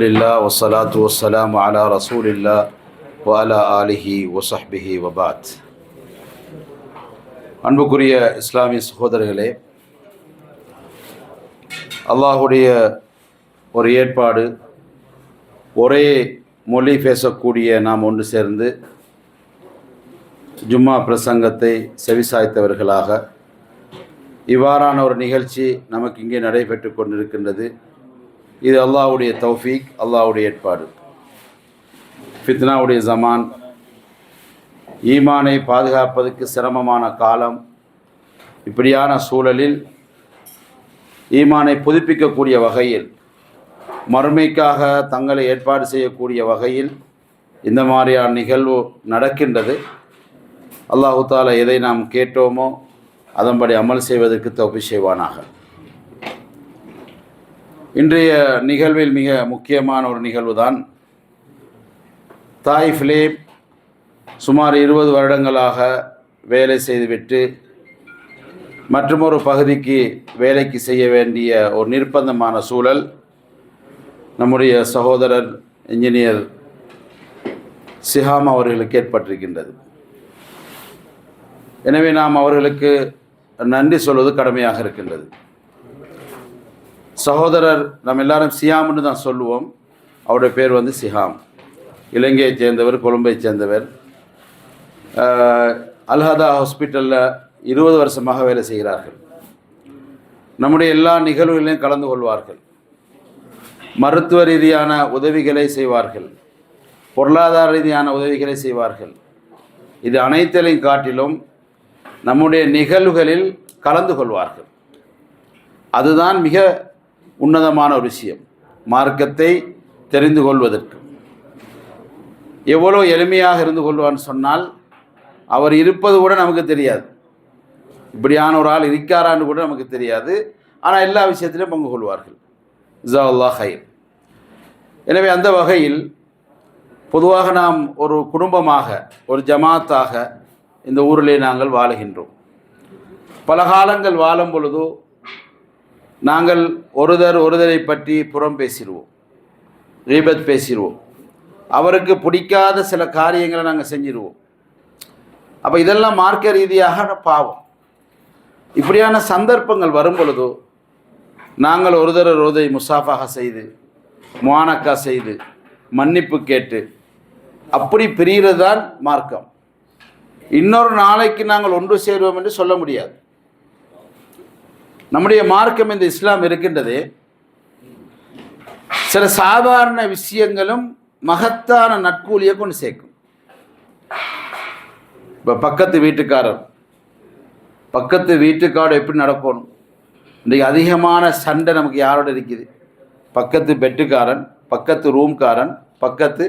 لله والصلاة والسلام على رسول الله وعلى آله وصحبه وبعد அன்புக்குரிய இஸ்லாமிய சகோதரர்களே அல்லாஹுடைய ஒரு ஏற்பாடு ஒரே மொழி பேசக்கூடிய நாம் ஒன்று சேர்ந்து ஜும்மா பிரசங்கத்தை செவிசாய்த்தவர்களாக இவ்வாறான ஒரு நிகழ்ச்சி நமக்கு இங்கே நடைபெற்று கொண்டிருக்கின்றது இது அல்லாவுடைய தௌஃபீக் அல்லாவுடைய ஏற்பாடு. ஃபித்னாவுடைய ஜமான் ஈமானை பாதுகாப்பதற்கு சிரமமான காலம் இப்படியான சூழலில் ஈமானை புதுப்பிக்கக்கூடிய வகையில் மறுமைக்காக தங்களை ஏற்பாடு செய்யக்கூடிய வகையில் இந்த மாதிரியான நிகழ்வு நடக்கின்றது. அல்லாஹு தாலா எதை நாம் கேட்டோமோ அதன்படி அமல் செய்வதற்கு தொகுப்பு செய்வானாக. இன்றைய நிகழ்வில் மிக முக்கியமான ஒரு நிகழ்வு தான் தாய் ஃபிலிப் சுமார் இருபது வருடங்களாக வேலை செய்துவிட்டு மற்றொரு பகுதிக்கு வேலைக்கு செய்ய வேண்டிய ஒரு நிர்பந்தமான சூழல் நம்முடைய சகோதரர் இன்ஜினியர் சிஹாம் அவர்களுக்கு ஏற்பட்டிருக்கின்றது. எனவே நாம் அவர்களுக்கு நன்றி சொல்வது கடமையாக இருக்கின்றது. சகோதரர் நம்ம எல்லாரும் சியாம்னு தான் சொல்லுவோம். அவருடைய பேர் வந்து சிஹாம். இலங்கையைச் சேர்ந்தவர் கொழும்பை சேர்ந்தவர். அல்ஹதா ஹாஸ்பிட்டலில் இருபது வருஷமாக வேலை செய்கிறார்கள். நம்முடைய எல்லா நிகழ்வுகளிலும் கலந்து கொள்வார்கள். மருத்துவ ரீதியான உதவிகளை செய்வார்கள். பொருளாதார ரீதியான உதவிகளை செய்வார்கள். இது அனைத்திலையும் காட்டிலும் நம்முடைய நிகழ்வுகளில் கலந்து கொள்வார்கள். அதுதான் மிக உன்னதமான ஒரு விஷயம். மார்க்கத்தை தெரிந்து கொள்வதற்கு. எவ்வளோ எளிமையாக இருந்து கொள்வான்னு சொன்னால் அவர் இருப்பது கூட நமக்கு தெரியாது. இப்படியான ஒரு ஆள் இருக்காரான்னு கூட நமக்கு தெரியாது. ஆனால் எல்லா விஷயத்திலும் பங்கு கொள்வார்கள். ஜவல்லா ஹைர் எனவே அந்த வகையில் பொதுவாக நாம் ஒரு குடும்பமாக ஒரு ஜமாத்தாக இந்த ஊரிலே நாங்கள் வாழுகின்றோம். பல காலங்கள் வாழும் பொழுதோ நாங்கள் ஒருதர் ஒருதரை பற்றி புறம் பேசிடுவோம் ரீபத் பேசிடுவோம். அவருக்கு பிடிக்காத சில காரியங்களை நாங்கள் செஞ்சிடுவோம். அப்போ இதெல்லாம் மார்க்க ரீதியாக பாவம். இப்படியான சந்தர்ப்பங்கள் வரும் பொழுதோ நாங்கள் ஒருதர் ஒருதை முசாஃபாக செய்து முவானக்கா செய்து மன்னிப்பு கேட்டு அப்படி பிரிகிறது தான் மார்க்கம். இன்னொரு நாளைக்கு நாங்கள் ஒன்று சேருவோம் என்று சொல்ல முடியாது. நம்முடைய மார்க்கம் இந்த இஸ்லாம் இருக்கின்றது. சில சாதாரண விஷயங்களும் மகத்தான நட்கூலியை கொண்டு சேர்க்கும். இப்போ பக்கத்து வீட்டுக்காரர் பக்கத்து வீட்டுக்காரோட எப்படி நடக்கணும்? இன்றைக்கு அதிகமான சண்டை நமக்கு யாரோட இருக்குது? பக்கத்து பெட்டுக்காரன் பக்கத்து ரூம்காரன் பக்கத்து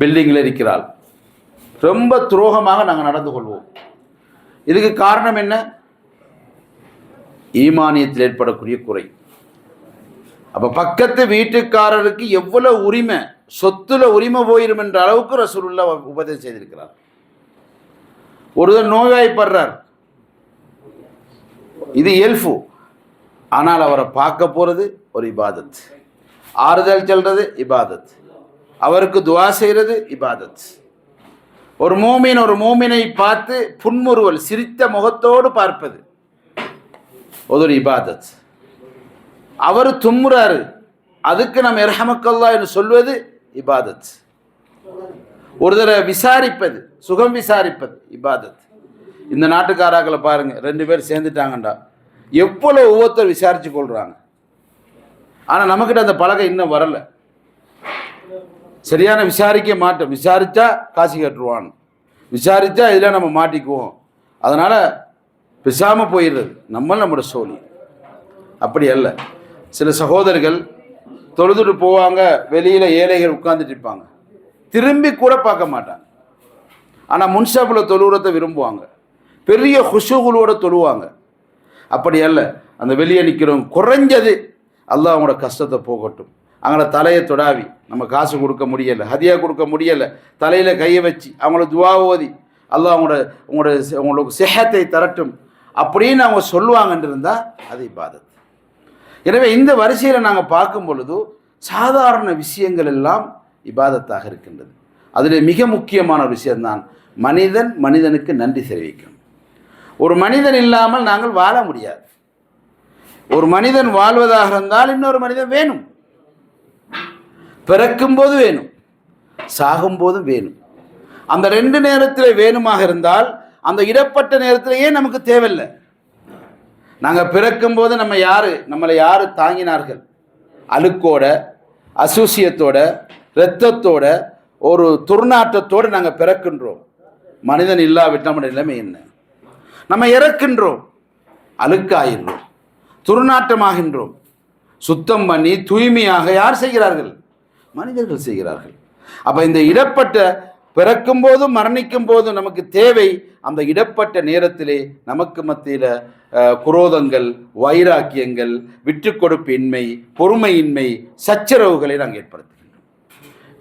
பில்டிங்கில் இருக்கிறாள். ரொம்ப துரோகமாக நாங்கள் நடந்து கொள்வோம். இதுக்கு காரணம் என்ன? ஈமானியத்தில் ஏற்படக்கூடிய குறை. அப்போ பக்கத்து வீட்டுக்காரருக்கு எவ்வளவு உரிமை சொத்துல உரிமை போயிடும் என்ற அளவுக்கு ரசூலுல்லா உபதேசம் செய்திருக்கிறார். ஒருவர் நோய்வாய்ப்படுறார். இது இயல்பு. ஆனால் அவரை பார்க்க போகிறது ஒரு இபாதத். ஆறுதல் செல்றது இபாதத். அவருக்கு துவா செய்கிறது இபாதத். ஒரு மூமின் ஒரு மூமினை பார்த்து புன்முறுவல் சிரித்த முகத்தோடு பார்ப்பது. அது ஒரு இபாதத். அவர் தும்முறாரு. அதுக்கு நம்ம இரஹமக்கல்லா என்று சொல்வது இபாதத். ஒரு தடவை விசாரிப்பது சுகம் விசாரிப்பது இபாதத். இந்த நாட்டுக்காராக்களை பாருங்க ரெண்டு பேர் சேர்ந்துட்டாங்கண்டா. எவ்வளோ ஒவ்வொருத்தர் விசாரிச்சு கொள்றாங்க. ஆனால் நம்மக்கிட்ட அந்த பழகம் இன்னும் வரலை. சரியான விசாரிக்க மாட்டோம். விசாரிச்சா காசு கட்டுருவான் விசாரிச்சா இதில் நம்ம மாட்டிக்குவோம். அதனால் பிசாமல் போயிடுறது. நம்ம நம்மளோட சோழி. அப்படி அல்ல. சில சகோதரர்கள் தொழுதுட்டு போவாங்க வெளியில் ஏழைகள் உட்கார்ந்துட்டு இருப்பாங்க. திரும்பி கூட பார்க்க மாட்டாங்க. ஆனால் முன்சாப்பில் தொழுகிறத விரும்புவாங்க. பெரிய ஹுஷுகளோட தொழுவாங்க. அப்படி அல்ல. அந்த வெளியே நிற்கிறவங்க குறைஞ்சது அல்லாஹ் அவங்களோட கஷ்டத்தை போகட்டும். அவங்கள தலையை தொடாவி. நம்ம காசு கொடுக்க முடியலை ஹதியாக கொடுக்க முடியலை தலையில் கையை வச்சு அவங்கள துவா ஓதி அல்லாஹ் அவங்களோட உங்களோட உங்களுக்கு சிஹத்தை தரட்டும். அப்படின்னு அவங்க சொல்லுவாங்கன்னு இருந்தால் அது இபாதத். எனவே இந்த வரிசையில் நாங்கள் பார்க்கும் பொழுது சாதாரண விஷயங்கள் எல்லாம் இபாதத்தாக இருக்கின்றது. அதில் மிக முக்கியமான ஒரு விஷயம்தான் மனிதன் மனிதனுக்கு நன்றி தெரிவிக்கும். ஒரு மனிதன் இல்லாமல் நாங்கள் வாழ முடியாது. ஒரு மனிதன் வாழ்வதாக இருந்தால் இன்னொரு மனிதன் வேணும். பிறக்கும்போது வேணும். சாகும்போதும் வேணும். அந்த ரெண்டு நேரத்தில் வேணுமாக இருந்தால் அந்த இடப்பட்ட நேரத்திலேயே நமக்கு தேவையில்லை. நாங்கள் பிறக்கும்போது நம்ம யார்? நம்மளை யார் தாங்கினார்கள்? அழுக்கோட அசூசியத்தோட இரத்தத்தோட ஒரு துர்நாற்றத்தோடு நாங்கள் பிறக்கின்றோம். மனிதன் இல்லாவிட்டால் நிலைமை என்ன? நம்ம இறக்கின்றோம். அழுக்காயின்றோம் துர்நாற்றமாகின்றோம். சுத்தம் பண்ணி தூய்மையாக யார் செய்கிறார்கள்? மனிதர்கள் செய்கிறார்கள். அப்போ இந்த இடப்பட்ட பிறக்கும் போதும் மரணிக்கும் போதும் நமக்கு தேவை அந்த இடப்பட்ட நேரத்திலே நமக்கு மத்தியில் குரோதங்கள் வைராக்கியங்கள் விட்டு கொடுப்பின்மை பொறுமையின்மை சச்சரவுகளை நாங்கள் ஏற்படுத்துகின்றோம்.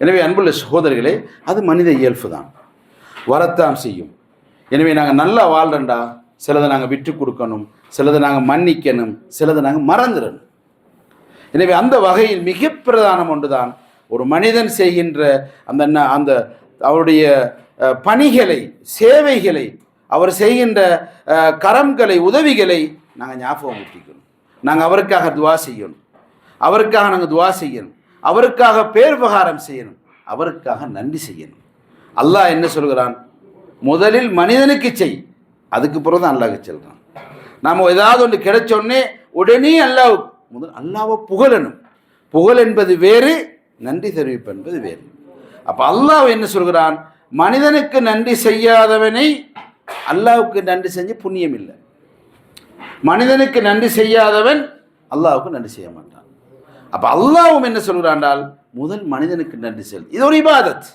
எனவே அன்புள்ள சகோதரர்களே அது மனித இயல்பு தான் வரத்தான் செய்யும். எனவே நாங்கள் நல்லா வாழ்றண்டா சிலதை நாங்கள் விட்டு கொடுக்கணும் சிலதை நாங்கள் மன்னிக்கணும். சிலதை நாங்கள் மறந்துடணும். எனவே அந்த வகையில் மிக பிரதானம் ஒன்றுதான். ஒரு மனிதன் செய்கின்ற அந்த அந்த அவருடைய பணிகளை சேவைகளை அவர் செய்கின்ற கரம்களை உதவிகளை நாங்கள் ஞாபகம் ஊட்டிக்கணும் நாங்கள் அவருக்காக துவா செய்யணும். அவருக்காக நாங்கள் துவா செய்யணும். அவருக்காக பேர்பகாரம் செய்யணும். அவருக்காக நன்றி செய்யணும். அல்லாஹ் என்ன சொல்கிறான்? முதலில் மனிதனுக்கு செய். அதுக்கு பிறகு தான் அல்லாஹ்க்கு செல்கிறான் நாம் ஏதாவது ஒன்று கிடைச்சோடனே உடனே உடனே அல்லாஹ் முதல் அல்லாவை புகழணும். புகழ் என்பது வேறு நன்றி தெரிவிப்பு என்பது வேறு. அப்போ அல்லாஹ் என்ன சொல்கிறான்? மனிதனுக்கு நன்றி செய்யாதவனை அல்லாவுக்கு நன்றி செஞ்சு புண்ணியம் இல்லை. மனிதனுக்கு நன்றி செய்யாதவன் அல்லாவுக்கு நன்றி செய்ய மாட்டான். அப்போ அல்லாவும் என்ன சொல்கிறான்டால் முதல் மனிதனுக்கு நன்றி செல். இது ஒரு இபாதத்.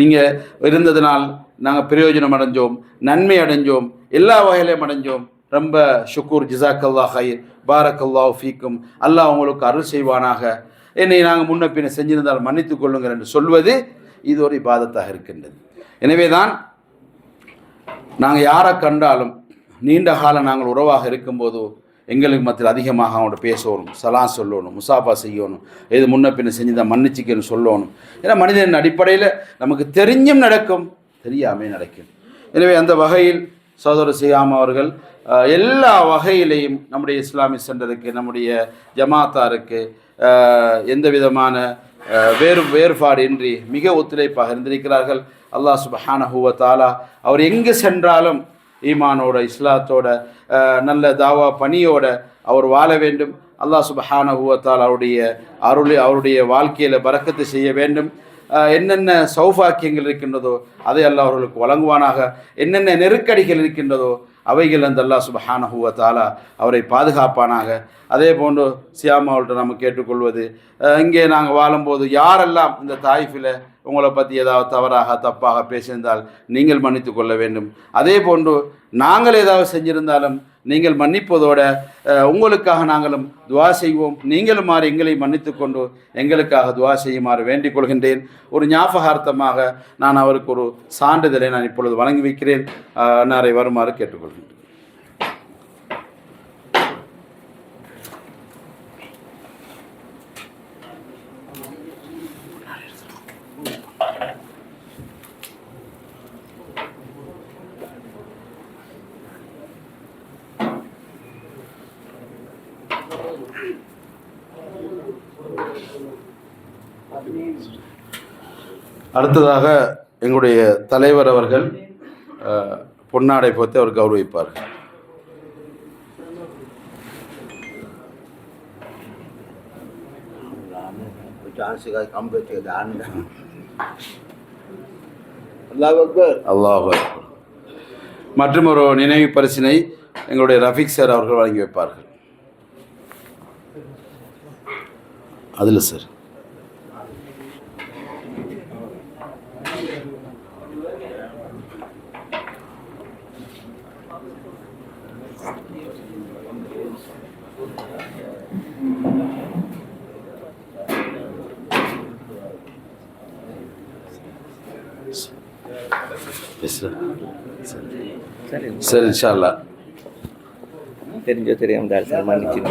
நீங்கள் இருந்ததினால் நாங்கள் பிரயோஜனம் அடைஞ்சோம் நன்மை அடைஞ்சோம் எல்லா வகையிலையும் அடைஞ்சோம். ரொம்ப ஷுக்கூர் ஜிசாக்கல்லா பாரக் பாரக்கல்லா ஃபீக்கும். அல்லாஹ் உங்களுக்கு அருள் செய்வானாக. என்னை நாங்கள் முன்ன பின்ன செஞ்சிருந்தால் மன்னித்துக் கொள்ளுங்கள் என்று சொல்வது இது ஒரு இபாதத்தாக இருக்கின்றது. எனவே தான் நாங்கள் யாரை கண்டாலும் நீண்ட காலம் நாங்கள் உறவாக இருக்கும்போதோ எங்களுக்கு மத்தியில் அதிகமாக அவனோட பேசணும் சலாம் சொல்லணும் முசாஃபா செய்யணும் எது முன்ன பின்ன செஞ்சுதான் மன்னிச்சிக்கன்னு சொல்லணும். ஏன்னா மனிதன் அடிப்படையில் நமக்கு தெரிஞ்சும் நடக்கும் தெரியாமே நடக்கும். எனவே அந்த வகையில் சகோதரர் சியாம் அவர்கள் எல்லா வகையிலையும் நம்முடைய இஸ்லாமிக் சென்டருக்கு நம்முடைய ஜமாத்தாருக்கு எந்த விதமான வேறு வேறுபாடின்றி மிக ஒத்துழைப்பாக இருந்திருக்கிறார்கள். அல்லாஹ் சுபஹானஹு வ அவர் எங்கு சென்றாலும் ஈமானோட இஸ்லாத்தோட நல்ல தாவா பணியோட அவர் வாழ வேண்டும். அல்லாஹ் சுபஹான வ அவருடைய அருள் அவருடைய வாழ்க்கையில் பறக்கத்து செய்ய வேண்டும். என்னென்ன சௌபாக்கியங்கள் இருக்கின்றதோ அதை அல்லாஹ் அவர்களுக்கு வழங்குவானாக. என்னென்ன நெருக்கடிகள் இருக்கின்றதோ அவைகள் அந்த அல்லா சுபஹானஹு வ அவரை பாதுகாப்பானாக. அதே போன்று சியாமாவள்கிட்ட நம்ம கேட்டுக்கொள்வது இங்கே நாங்கள் வாழும்போது யாரெல்லாம் இந்த தாய்ஃபில் உங்களை பற்றி ஏதாவது தவறாக தப்பாக பேசியிருந்தால் நீங்கள் மன்னித்து கொள்ள வேண்டும். அதே போன்று நாங்கள் ஏதாவது செஞ்சிருந்தாலும் நீங்கள் மன்னிப்பதோட உங்களுக்காக நாங்களும் துவா செய்வோம். நீங்களும் எங்களை மன்னித்து கொண்டு எங்களுக்காக துவா செய்யுமாறு வேண்டிக் கொள்கின்றேன். ஒரு ஞாபகார்த்தமாக நான் அவருக்கு ஒரு சான்றிதழை நான் இப்பொழுது வழங்கி வைக்கிறேன். அன்னாரை வருமாறு கேட்டுக்கொள்கின்றேன். அடுத்ததாக எங்களுடைய தலைவர் அவர்கள் பொன்னாடை போத்து அவர் கௌரவிப்பார். அல்லாஹ் மற்றும் ஒரு நினைவு பரிசினை எங்களுடைய ரஃபிக் சார் அவர்கள் வழங்கி வைப்பார்கள். அதில் சார். சரி சரி இன்ஷா அல்லாஹ் தெரிஞ்சோ தெரியாம தான் சார் மன்னிச்சுங்க